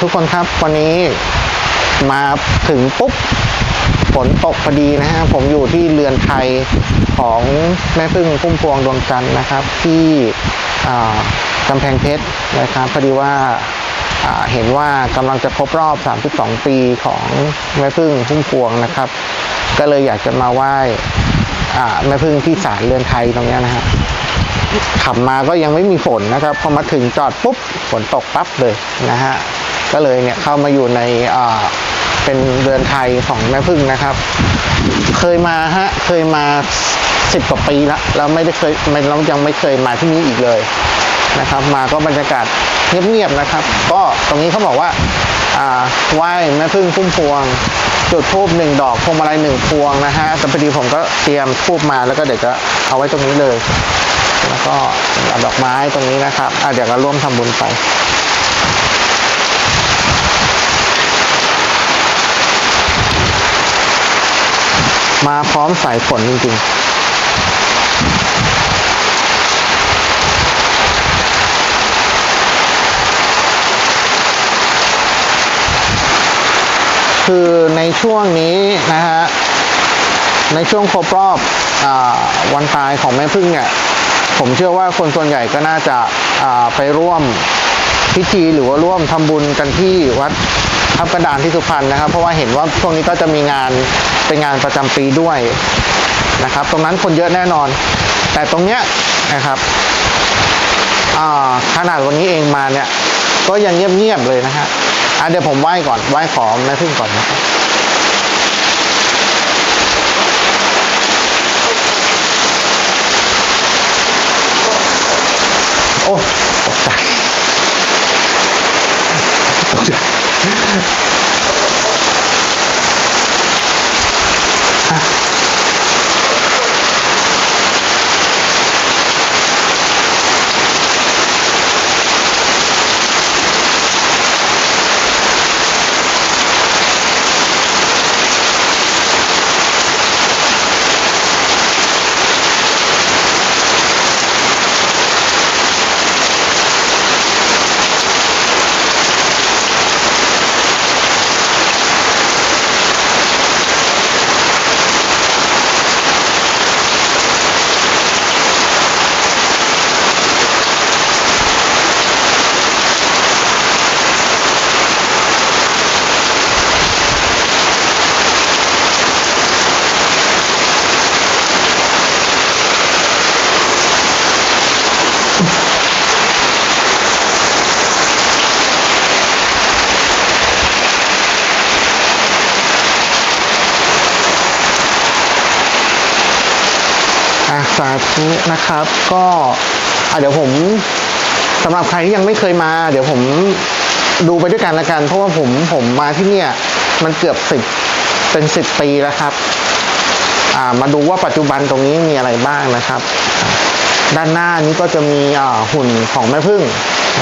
ทุกคนครับวันนี้มาถึงปุ๊บฝนตกพอดีนะฮะผมอยู่ที่เรือนไทยของแม่พึ่งพุ่มพวงดวงจันทร์นะครับ ที่กำแพงเพชรนะครับพอดีว่าาเห็นว่ากำลังจะครบรอบ 32 ปีของแม่พึ่งพุ่มพวงนะครับ ก็เลยอยากจะมาไหว้แม่พึ่งที่ศาลเรือนไทยตรงนี้นะฮะขับมาก็ยังไม่มีฝนนะครับ พอมาถึงจอดปุ๊บฝนตกปั๊บเลยนะฮะ ก็เลยเนี่ยเข้ามาอยู่ในเป็นเรือนไทยของแม่พึ่งนะครับ เคยมาฮะเคยมาสิบกว่าปีละแล้วไม่ได้เคยไม่เรายังไม่เคยมาที่นี่อีกเลยนะครับ มาก็บรรยากาศเงียบๆนะครับ ก็ตรงนี้เขาบอกว่าอ่าไหว้แม่พึ่งพุ่มพวง จุดทูบหนึ่งดอกพวงมาลัยหนึ่งพวงนะฮะแต่พอดีผมก็เตรียมทูบมาแล้วก็เดี๋ยวจะเอาไว้ตรงนี้เลย แล้วก็ดอกไม้ตรงนี้นะครับอะเดี๋ยวก็ร่วมทำบุญไป มาพร้อมสายฝนจริงๆคือในช่วงนี้นะฮะ ในช่วงครบรอบอวันตายของแม่พึ่งเนี่ย ผมเชื่อว่าคนส่วนใหญ่ก็น่าจะาไปร่วมพิธีหรือว่าร่วมทำบุญกันที่วัดทับกระดานที่สุพรรณนะครับ เพราะว่าเห็นว่าช่วงนี้ก็จะมีงาน เป็นงานประจำปีด้วยนะครับ ตรงนั้นคนเยอะแน่นอน แต่ตรงเนี้ยนะครับขนาดวันนี้เองมาเนี่ยก็ยังเงียบๆเลยนะฮะอะเดี๋ยวผมไหว้ก่อนไหว้ขอแม่พึ่งก่อนนะครับโอ้ตกใจ สาธุนะครับ ก็เดี๋ยวผมสำหรับใครที่ยังไม่เคยมา เดี๋ยวผมดูไปด้วยกันละกัน เพราะว่าผมผมมาที่เนี่ย มันเกือบสิบเป็นสิบปีแล้วครับอ่ามาดูว่าปัจจุบันตรงนี้มีอะไรบ้างนะครับ ด้านหน้านี้ก็จะมีหุ่นของแม่พึ่ง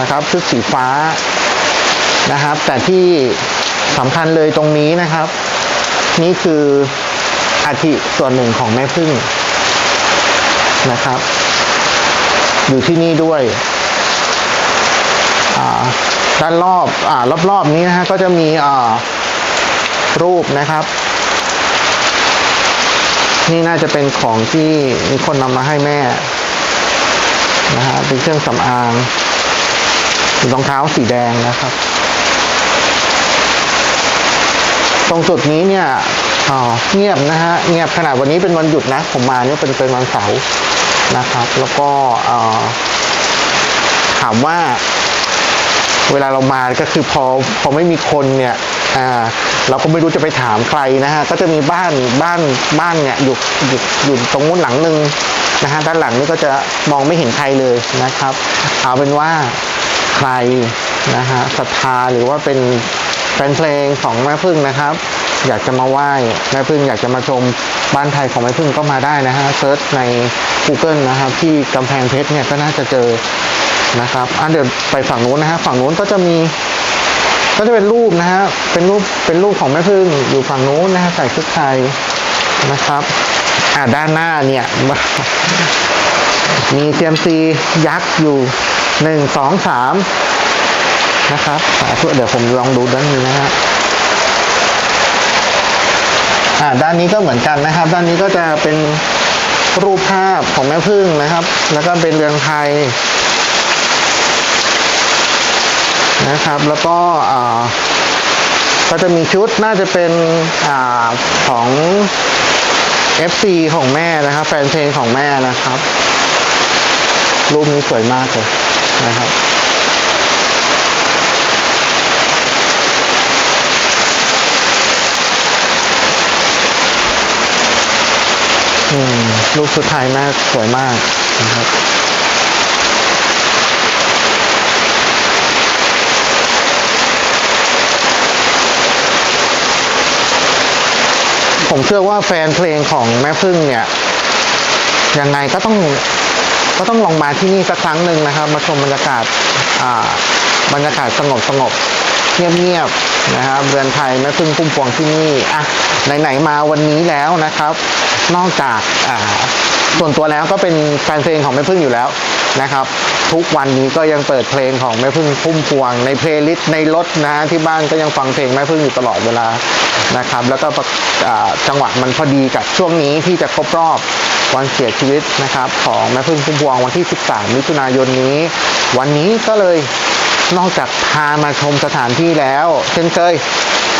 นะครับชุดสีฟ้านะครับ แต่ที่สำคัญเลยตรงนี้นะครับ นี่คืออาทิส่วนหนึ่งของแม่พึ่ง นะครับ อยู่ที่นี่ด้วยด้านรอบอ่ารอบๆนี้นะฮะก็จะมีรูปนะครับ นี่น่าจะเป็นของที่มีคนนำมาให้แม่นะฮะเป็นเครื่องสำอางรองเท้าสีแดงนะครับ ตรงจุดนี้เนี่ยเงียบนะฮะ เงียบขนาดวันนี้เป็นวันหยุดนะ ผมมาเนี่ยเป็นเป็นวันเสาร์ นะครับ แล้วก็ถามว่าเวลาเรามาก็คือพอพอไม่มีคนเนี่ยอ่าเราก็ไม่รู้จะไปถามใครนะฮะก็จะมีบ้านบ้านบ้านเนี่ยอยู่อยู่อยู่ตรงนู้นหลังหนึ่งนะฮะด้านหลังนี่ก็จะมองไม่เห็นใครเลยนะครับ เอาเป็นว่าใครนะฮะศรัทธาหรือว่าเป็นแฟนเพลงของแม่พึ่งนะครับ อยากจะมาไหว้แม่พึ่งอยากจะมาชมบ้านไทยของแม่พึ่งก็มาได้นะฮะเซิร์ชใน Google นะครับ ที่กำแพงเพชรเนี่ยก็น่าจะเจอนะครับอะเดี๋ยวไปฝั่งนู้นนะฮะฝั่งนู้นก็จะมี ก็จะเป็นรูปนะฮะเป็นรูปเป็นรูปของแม่พึ่งอยู่ฝั่งนู้นนะฮะใส่ชุดไทยนะครับอ่าด้านหน้าเนี่ยมีเซียมซียักษ์อยู่หนึ่งสองสามนะครับเดี๋ยวผมลองดูด้านนี้นะฮะ อ่าด้านนี้ก็เหมือนกันนะครับ ด้านนี้ก็จะเป็นรูปภาพของแม่พึ่งนะครับ แล้วก็เป็นเรือนไทยนะครับ แล้วก็ก็จะมีชุดน่าจะเป็นอ่าของ FC ของแม่นะครับ แฟนเพลงของแม่นะครับ รูปนี้สวยมากเลยนะครับ อืมรูปสุดท้ายแม่สวยมากนะครับผมเชื่อว่าแฟนเพลงของแม่พึ่งเนี่ยยังไงก็ต้องก็ต้องลองมาที่นี่สักครั้งหนึ่งนะครับ มาชมบรรยากาศบรรยากาศสงบสงบ เงียบเงียบๆนะครับเรือนไทยแม่พึ่งพุ่มพวงที่นี่อะไหนๆมาวันนี้แล้วนะครับ นอกจากอ่าส่วนตัวแล้วก็เป็นแฟนเพลงของแม่พึ่งอยู่แล้วนะครับ ทุกวันนี้ก็ยังเปิดเพลงของแม่พึ่งพุ่มพวง ในเพลย์ลิสต์ในรถนะฮะที่บ้านก็ยังฟังเพลงแม่พึ่งอยู่ตลอดเวลานะครับ แล้วก็จังหวะมันพอดีกับช่วงนี้ที่จะครบรอบวันเสียชีวิตนะครับ ของแม่พึ่งพุ่มพวงวันที่ 13 มิถุนายนนี้ วันนี้ก็เลย นอกจากพามาชมสถานที่แล้ว เช่นเคย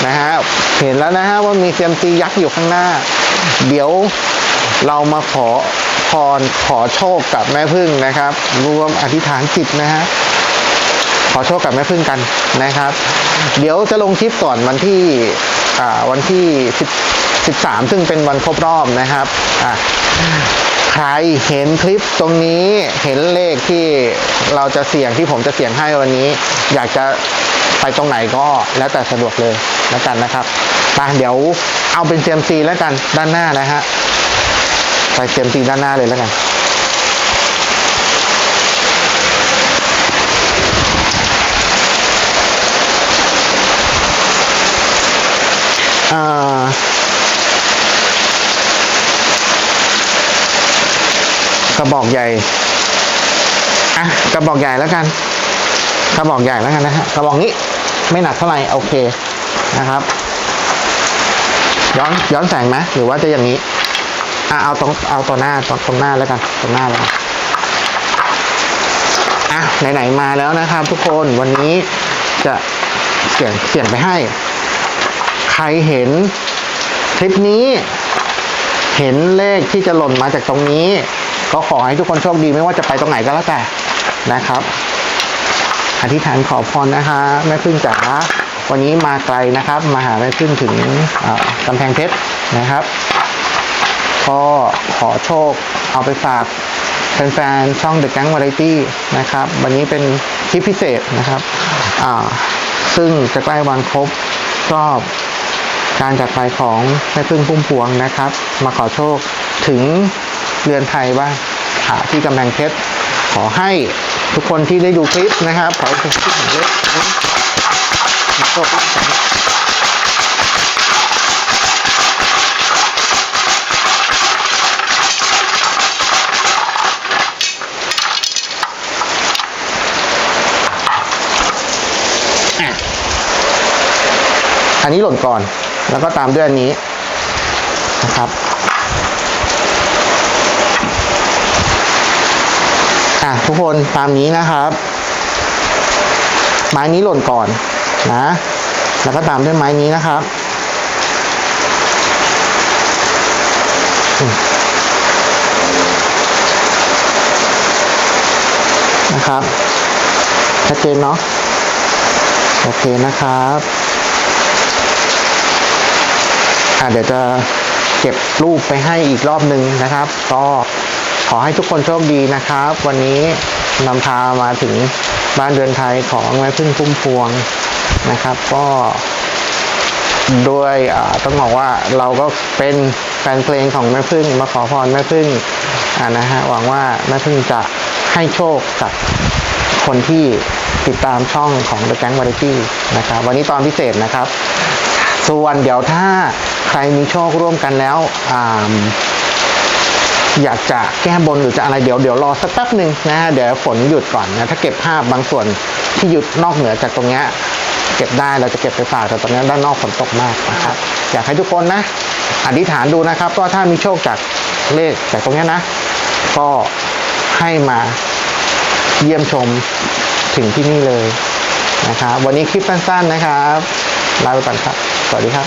นะฮะเห็นแล้วนะฮะว่ามีเซียมซียักษ์อยู่ข้างหน้า เดี๋ยวเรามาขอพรขอโชคกับแม่พึ่งนะครับ รวมอธิษฐานจิตนะฮะขอโชคกับแม่พึ่งกันนะครับ เดี๋ยวจะลงคลิปก่อนวันที่วันที่ 10 13 ซึ่งเป็นวันครบรอบนะครับอะ ใครเห็นคลิปตรงนี้เห็นเลขที่เราจะเสี่ยงที่ผมจะเสี่ยงให้วันนี้ อยากจะไปตรงไหนก็แล้วแต่สะดวกเลยแล้วกันนะครับไปเดี๋ยวเอาเป็นเซียมซีแล้วกันด้านหน้านะฮะไปเซียมซีด้านหน้าเลยแล้วกันอ่า กระบอกใหญ่อะกระบอกใหญ่แล้วกันกระบอกใหญ่แล้วกันนะฮะกระบอกนี้ไม่หนักเท่าไหร่โอเคนะครับ ย้อนย้อนแสงไหมหรือว่าจะอย่างนี้อะเอาตรงเอาตัวหน้าตรงตรงหน้าแล้วกันตรงหน้าแล้วอะไหนๆมาแล้วนะครับ ทุกคนวันนี้จะเสี่ยงเสี่ยงไปให้ ใครเห็นคลิปนี้ เห็นเลขที่จะหล่นมาจากตรงนี้ ก็ขอให้ทุกคนโชคดีไม่ว่าจะไปตรงไหนก็แล้วแต่นะครับ อธิษฐานขอพรนะคะแม่พึ่งจ๋าวันนี้มาไกลนะครับ มาหาแม่พึ่งถึงกำแพงเพชรนะครับก็ขอโชคเอาไปฝากแฟนๆช่อง The Gang Variety นะครับ วันนี้เป็นคลิปพิเศษนะครับซึ่งจะใกล้วันครบรอบการจัดไปของแม่พึ่งพุ่มพวงนะครับ มาขอโชคถึง เรือนไทยบ้างอ่าที่กำแพงเพชรขอให้ทุกคนที่ได้ดูคลิปนะครับ ขอให้ทุกคนที่เห็นเลขนี้มีโชคลาภอะอันนี้หล่นก่อน แล้วก็ตามด้วยอันนี้นะครับ อะทุกคนตามนี้นะครับ ไม้นี้หล่นก่อนนะ แล้วก็ตามด้วยไม้นี้นะครับนะครับชัดเจนเนาะโอเคนะครับอะเดี๋ยวจะเก็บรูปไปให้อีกรอบหนึ่งนะครับ ก็ อให้ทุกคนโชคดีนะครับ วันนี้นำพามาถึงบ้านเรือนไทยของแม่พึ่งพุ่มพวงนะครับ ก็ด้วยต้องบอกว่าเราก็เป็นแฟนเพลงของแม่พึ่งมาขอพรแม่พึ่งนะฮะหวังว่าแม่พึ่งจะให้โชคกับคนที่ติดตามช่องของ The Gang Variety นะครับ วันนี้ตอนพิเศษนะครับ ส่วนเดี๋ยวถ้าใครมีโชคร่วมกันแล้ว อยากจะแก้บนหรือจะอะไรเดี๋ยวเดี๋ยวรอสักแป๊บหนึ่งนะเดี๋ยวฝนหยุดก่อนนะถ้าเก็บภาพบางส่วนที่หยุดนอกเหนือจากตรงเนี้ยเก็บได้เราจะเก็บไปฝากแต่ตรงนี้ด้านนอกฝนตกมากนะครับ อยากให้ทุกคนนะอธิษฐานดูนะครับว่าถ้ามีโชคจากเลขจากตรงนี้นะ ก็ให้มาเยี่ยมชมถึงที่นี่เลยนะครับวันนี้คลิปสั้นๆนะครับลาไปก่อนครับ สวัสดีครับ